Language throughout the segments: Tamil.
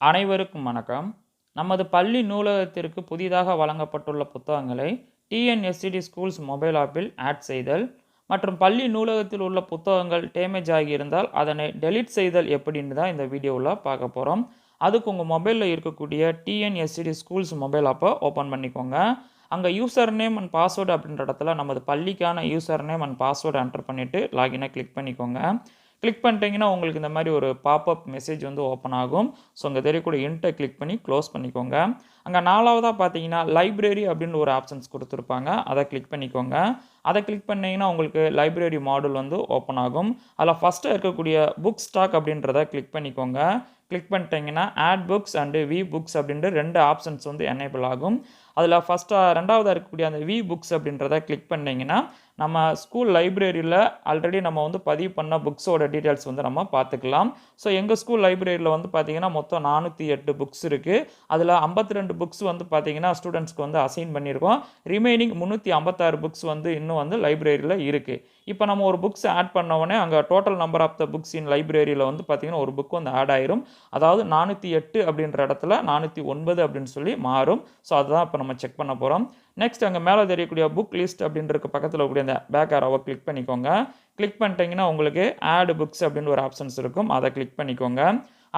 அனைவருக்கும் வணக்கம். நமது பள்ளி நூலகத்திற்கு புதிதாக வழங்கப்பட்டுள்ள புத்தகங்களை டிஎன்எஸ்சிடி ஸ்கூல்ஸ் மொபைல் ஆப்பில் ஆட் செய்தல் மற்றும் பள்ளி நூலகத்தில் உள்ள புத்தகங்கள் டேமேஜ் ஆகியிருந்தால் அதனை டெலீட் செய்தல் எப்படின்னு தான் இந்த வீடியோவில் பார்க்க போகிறோம் அதுக்கு உங்கள் மொபைலில் இருக்கக்கூடிய டிஎன்எஸ்சிடி ஸ்கூல்ஸ் மொபைல் ஆப்பை ஓப்பன் பண்ணிக்கோங்க. அங்கே யூசர் நேம் அண்ட் பாஸ்வேர்டு அப்படின்ற இடத்துல நமது பள்ளிக்கான user name and password enter பண்ணிவிட்டு லாகினை கிளிக் பண்ணிக்கோங்க. கிளிக் பண்ணிட்டீங்கன்னா உங்களுக்கு இந்த மாதிரி ஒரு பாப்அப் மெசேஜ் வந்து ஓப்பன் ஆகும். ஸோ அங்கே தெரியக்கூடிய இன்ட்டை கிளிக் பண்ணி க்ளோஸ் பண்ணிக்கோங்க. அங்கே நாலாவதாக பார்த்தீங்கன்னா லைப்ரரி அப்படின்னு ஒரு ஆப்ஷன்ஸ் கொடுத்துருப்பாங்க. அதை கிளிக் பண்ணிக்கோங்க. அதை கிளிக் பண்ணிங்கன்னா உங்களுக்கு லைப்ரரி மாடல் வந்து ஓப்பன் ஆகும். அதில் ஃபஸ்ட்டு இருக்கக்கூடிய புக் ஸ்டாக் அப்படின்றத கிளிக் பண்ணிக்கோங்க. கிளிக் பண்ணிட்டீங்கன்னா add books and view books அப்படின்ற ரெண்டு ஆப்ஷன்ஸ் வந்து எனேபிள் ஆகும். அதில் ஃபஸ்ட்டாக ரெண்டாவதாக இருக்கக்கூடிய அந்த வி புக்ஸ் அப்படின்றத கிளிக் பண்ணிங்கன்னா நம்ம ஸ்கூல் லைப்ரரியில் ஆல்ரெடி நம்ம வந்து பதிவு பண்ண புக்ஸோட டீட்டெயில்ஸ் வந்து நம்ம பார்த்துக்கலாம். ஸோ எங்கள் ஸ்கூல் லைப்ரரியில் வந்து பார்த்திங்கன்னா மொத்தம் நானூற்றி எட்டு புக்ஸ் இருக்குது அதில் ஐம்பத்தி ரெண்டு புக்ஸ் வந்து பார்த்திங்கன்னா ஸ்டூடெண்ட்ஸ்க்கு வந்து அசைன் பண்ணியிருக்கோம். ரிமைனிங் முந்நூற்றி ஐம்பத்தாறு புக்ஸ் வந்து இன்னும் வந்து லைப்ரரியில் இருக்குது இப்போ நம்ம ஒரு புக்ஸ் ஆட் பண்ண உடனே அங்கே total number of the books in லைப்ரரியில் வந்து பார்த்திங்கன்னா ஒரு புக் வந்து ஆட் ஆயிரும். அதாவது நானூற்றி எட்டு அப்படின்ற இடத்துல நானூற்றி ஒன்பது அப்படின்னு சொல்லி மாறும். ஸோ அதுதான் இப்போ நம்ம செக் பண்ண போகிறோம் நெக்ஸ்ட் அங்கே மேலே தெரியக்கூடிய புக் லிஸ்ட் அப்படின்றக்கு பக்கத்தில் இருக்கக்கூடிய அந்த பேக் ஆரோவை கிளிக் பண்ணிக்கோங்க. கிளிக் பண்ணிட்டீங்கன்னா உங்களுக்கு ஆடு புக்ஸ் அப்படின்னு ஒரு ஆப்ஷன்ஸ் இருக்கும். அதை கிளிக் பண்ணிக்கோங்க.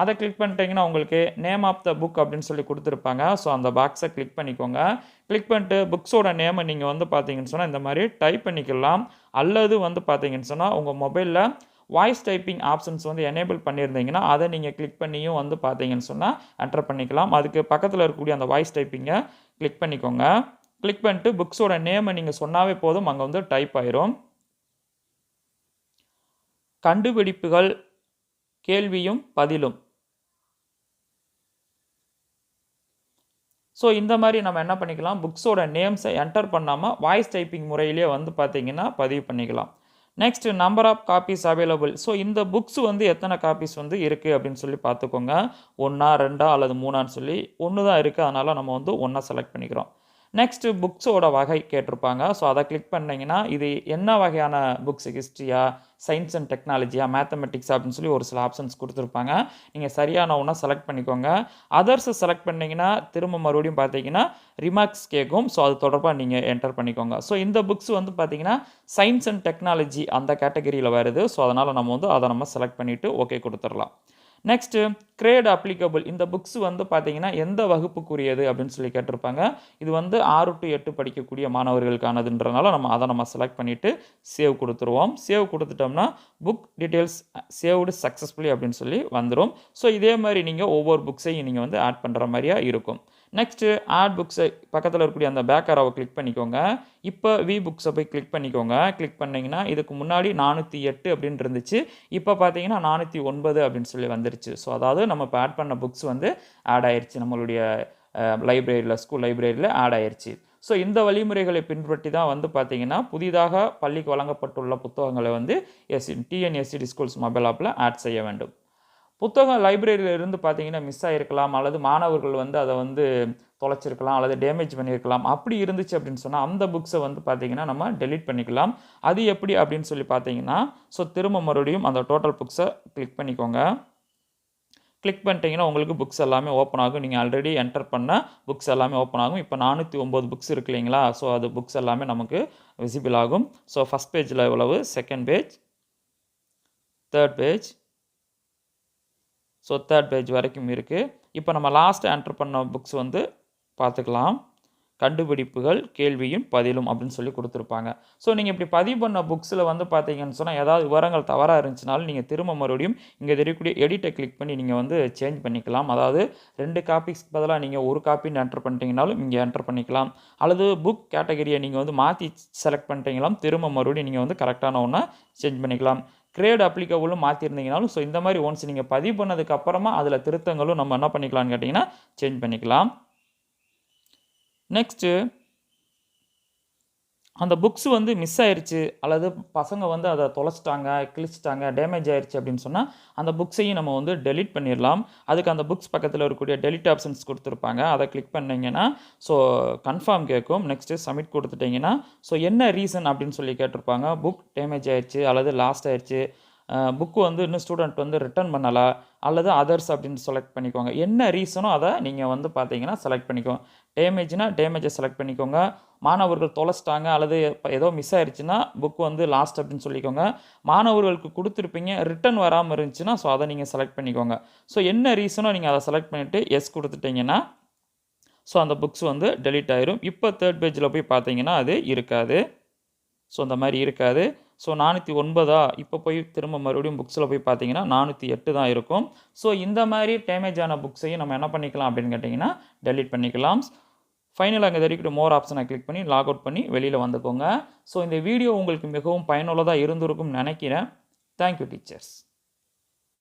அதை கிளிக் பண்ணிட்டீங்கன்னா உங்களுக்கு நேம் ஆஃப் த புக் அப்படின்னு சொல்லி கொடுத்துருப்பாங்க. ஸோ அந்த பாக்ஸை கிளிக் பண்ணிக்கோங்க. கிளிக் பண்ணிட்டு புக்ஸோட நேமை நீங்கள் வந்து பார்த்தீங்கன்னு சொன்னால் இந்த மாதிரி டைப் பண்ணிக்கலாம். அல்லது வந்து பார்த்தீங்கன்னு சொன்னால் உங்கள் மொபைலில் வாய்ஸ் டைப்பிங் ஆப்ஷன்ஸ் வந்து எனேபிள் பண்ணியிருந்தீங்கன்னா அதை நீங்கள் கிளிக் பண்ணியும் வந்து பார்த்தீங்கன்னு சொன்னால் என்டர் பண்ணிக்கலாம். அதுக்கு பக்கத்தில் இருக்கக்கூடிய அந்த வாய்ஸ் டைப்பிங்கை கிளிக் பண்ணிக்கோங்க. கிளிக் பண்ணிட்டு புக்ஸோட நேமை நீங்கள் சொன்னாவே போதும் அங்கே வந்து டைப் ஆயிரும். கண்டுபிடிப்புகள் கேள்வியும் பதிலும். ஸோ இந்த மாதிரி நம்ம என்ன பண்ணிக்கலாம்? புக்ஸோட நேம்ஸை என்டர் பண்ணாமல் வாய்ஸ் டைப்பிங் முறையிலே வந்து பார்த்தீங்கன்னா பதிவு பண்ணிக்கலாம். Next number of copies available so இந்த புக்ஸ் வந்து எத்தனை காப்பீஸ் வந்து இருக்குது அப்படின்னு சொல்லி பார்த்துக்கோங்க. ஒன்றா ரெண்டா அல்லது மூணான்னு சொல்லி ஒன்று தான் இருக்குது அதனால் நம்ம வந்து ஒன்றா செலக்ட் பண்ணிக்கிறோம். நெக்ஸ்ட்டு புக்ஸோட வகை கேட்டிருப்பாங்க. ஸோ அதை கிளிக் பண்ணிங்கன்னா இது என்ன வகையான புக்ஸ் ஹிஸ்ட்ரியா சயின்ஸ் அண்ட் டெக்னாலஜியா மேத்தமெட்டிக்ஸ் அப்படின்னு சொல்லி ஒரு சில ஆப்ஷன்ஸ் கொடுத்துருப்பாங்க. நீங்கள் சரியான ஒன்றா செலக்ட் பண்ணிக்கோங்க. அதர்ஸை செலக்ட் பண்ணிங்கன்னா திரும்ப மறுபடியும் பார்த்தீங்கன்னா ரிமார்க்ஸ் கேட்கும் ஸோ அது தொடர்பாக நீங்கள் என்டர் பண்ணிக்கோங்க. ஸோ இந்த புக்ஸ் வந்து பார்த்தீங்கன்னா சயின்ஸ் அண்ட் டெக்னாலஜி அந்த கேட்டகரியில் வருது. ஸோ அதனால் நம்ம வந்து அதை நம்ம செலக்ட் பண்ணிவிட்டு ஓகே கொடுத்துடலாம். நெக்ஸ்ட்டு கிரேட் அப்ளிகபிள் இந்த புக்ஸ் வந்து பார்த்தீங்கன்னா எந்த வகுப்புக்குரியது அப்படின்னு சொல்லி கேட்டிருப்பாங்க. இது வந்து ஆறு டு எட்டு படிக்கக்கூடிய மாணவர்களுக்கானதுன்றனால நம்ம அதை நம்ம செலக்ட் பண்ணிவிட்டு சேவ் கொடுத்துருவோம். சேவ் கொடுத்துட்டோம்னா புக் டீட்டெயில்ஸ் சேவ்டு சக்ஸஸ்ஃபுல்லி அப்படின்னு சொல்லி வந்துடும் ஸோ இதே மாதிரி நீங்கள் ஒவ்வொரு புக்ஸையும் நீங்கள் வந்து ஆட் பண்ணுற மாதிரியா இருக்கும். நெக்ஸ்ட்டு ஆட் புக்ஸை பக்கத்தில் இருக்கக்கூடிய அந்த பேக் அராவை கிளிக் பண்ணிக்கோங்க. இப்போ வி புக்ஸை போய் கிளிக் பண்ணிக்கோங்க. கிளிக் பண்ணிங்கன்னா இதுக்கு முன்னாடி நானூற்றி எட்டு அப்படின்னு இருந்துச்சு. இப்போ பார்த்தீங்கன்னா நானூற்றி ஒன்பது அப்படின்னு சொல்லி வந்துருச்சு. ஸோ அதாவது நம்ம இப்போ ஆட் பண்ண புக்ஸ் வந்து ஆட் ஆயிடுச்சு நம்மளுடைய லைப்ரரியில் ஸ்கூல் லைப்ரரியில் ஆட் ஆயிடுச்சு ஸோ இந்த வழிமுறைகளை பின்பற்றி தான் வந்து பார்த்தீங்கன்னா புதிதாக பள்ளிக்கு வழங்கப்பட்டுள்ள புத்தகங்களை வந்து எஸ் டிஎன்எஸ்சிடி ஸ்கூல்ஸ் மொபைல் ஆப்பில் ஆட் செய்ய வேண்டும். புத்தகம் லைப்ரரியில் இருந்து பார்த்தீங்கன்னா மிஸ் ஆகிருக்கலாம் அல்லது மாணவர்கள் வந்து அதை வந்து தொலைச்சிருக்கலாம் அல்லது டேமேஜ் பண்ணியிருக்கலாம். அப்படி இருந்துச்சு அப்படின்னு சொன்னால் அந்த புக்ஸை வந்து பார்த்தீங்கன்னா நம்ம டெலீட் பண்ணிக்கலாம். அது எப்படி அப்படின்னு சொல்லி பார்த்தீங்கன்னா ஸோ திரும்ப மறுபடியும் அந்த டோட்டல் புக்ஸை கிளிக் பண்ணிக்கோங்க. கிளிக் பண்ணிட்டீங்கன்னா உங்களுக்கு புக்ஸ் எல்லாமே ஓப்பன் ஆகும். நீங்கள் ஆல்ரெடி என்டர் பண்ண புக்ஸ் எல்லாமே ஓப்பன் ஆகும். இப்போ நானூற்றி ஒம்பது புக்ஸ் இருக்கு இல்லைங்களா? ஸோ அது புக்ஸ் எல்லாமே நமக்கு விசிபிள் ஆகும். ஸோ ஃபஸ்ட் பேஜில் எவ்வளவு? Second page third page so third page வரைக்கும் இருக்குது இப்போ நம்ம லாஸ்ட் என்டர் பண்ண புக்ஸ் வந்து பார்த்துக்கலாம். கண்டுபிடிப்புகள் கேள்வியும் பதிலும் அப்படின்னு சொல்லி கொடுத்துருப்பாங்க. ஸோ நீங்கள் இப்படி பதிவு பண்ண புக்ஸில் வந்து பார்த்தீங்கன்னு சொன்னால் ஏதாவது விவரங்கள் தவறாக இருந்துச்சுனாலும் நீங்கள் திரும்ப மறுபடியும் இங்கே தெரியக்கூடிய எடிட்டை கிளிக் பண்ணி நீங்கள் வந்து சேஞ்ச் பண்ணிக்கலாம். அதாவது ரெண்டு காப்பிஸ்க்கு பதிலாக நீங்கள் ஒரு காப்பின்னு என்டர் பண்ணிட்டீங்கனாலும் இங்கே என்டர் பண்ணிக்கலாம். அல்லது புக் கேட்டகரியை நீங்கள் வந்து மாற்றி செலக்ட் பண்ணிட்டீங்களாம் திரும்ப மறுபடியும் நீங்கள் வந்து கரெக்டான ஒன்றை சேஞ்ச் பண்ணிக்கலாம். கிரேட் அப்ளிகபிளும் மாற்றிருந்தீங்கனாலும் ஸோ இந்த மாதிரி ஒன்ஸ் நீங்கள் பதிவு பண்ணதுக்கப்புறமா அதில் திருத்தங்களும் நம்ம என்ன பண்ணிக்கலாம்னு கேட்டிங்கன்னா சேஞ்ச் பண்ணிக்கலாம். நெக்ஸ்ட்டு அந்த புக்ஸ் வந்து மிஸ் ஆயிடுச்சு அல்லது பசங்க வந்து அதை தொலைச்சிட்டாங்க கிழிச்சிட்டாங்க டேமேஜ் ஆயிடுச்சு அப்படின்னு சொன்னால் அந்த புக்ஸையும் நம்ம வந்து டெலிட் பண்ணிடலாம். அதுக்கு அந்த புக்ஸ் பக்கத்தில் இருக்கக்கூடிய டெலிட் ஆப்ஷன்ஸ் கொடுத்துருப்பாங்க. அதை கிளிக் பண்ணிங்கன்னா ஸோ கன்ஃபார்ம் கேட்கும். நெக்ஸ்ட்டு சப்மிட் கொடுத்துட்டிங்கன்னா ஸோ என்ன ரீசன் அப்படின்னு சொல்லி கேட்டிருப்பாங்க. புக் டேமேஜ் ஆயிடுச்சு அல்லது லாஸ்ட் ஆயிடுச்சு புக்கு வந்து இன்னும் ஸ்டூடெண்ட் வந்து ரிட்டர்ன் பண்ணலை? அல்லது அதர்ஸ் அப்படின்னு செலக்ட் பண்ணிக்கோங்க. என்ன ரீசனோ அதை நீங்கள் வந்து பார்த்தீங்கன்னா செலக்ட் பண்ணிக்கோங்க டேமேஜ்னா டேமேஜை செலக்ட் பண்ணிக்கோங்க. மாணவர்கள் தொலைச்சிட்டாங்க. அல்லது ஏதோ மிஸ் ஆயிடுச்சுன்னா புக் வந்து லாஸ்ட் அப்படின்னு சொல்லிக்கோங்க. மாணவர்களுக்கு கொடுத்துருப்பீங்க. ரிட்டர்ன் வராமல் இருந்துச்சுன்னா ஸோ அதை நீங்கள் செலக்ட் பண்ணிக்கோங்க. ஸோ என்ன ரீசனோ நீங்கள் அதை செலக்ட் பண்ணிவிட்டு எஸ் கொடுத்துட்டீங்கன்னா ஸோ அந்த புக்ஸ் வந்து டெலீட் ஆயிரும். இப்போ தேர்ட் பேஜில் போய் பார்த்தீங்கன்னா அது இருக்காது. ஸோ அந்த மாதிரி இருக்காது. ஸோ நானூற்றி ஒன்பதா? இப்போ போய் திரும்ப மறுபடியும் புக்ஸில் போய் பார்த்தீங்கன்னா நானூற்றி எட்டு தான் இருக்கும். ஸோ இந்த மாதிரி டேமேஜ் ஆன புக்ஸையும் நம்ம என்ன பண்ணிக்கலாம் அப்படின்னு கேட்டிங்கன்னா டெலீட் பண்ணிக்கலாம். ஃபைனல் அங்கே தெரிவிக்கிட்டு மோர் ஆப்ஷனை கிளிக் பண்ணி லாக் அவுட் பண்ணி வெளியில் வந்துக்கோங்க. ஸோ இந்த வீடியோ உங்களுக்கு மிகவும் பயனுள்ளதாக இருந்திருக்கும்னு நினைக்கிறேன். Thank you teachers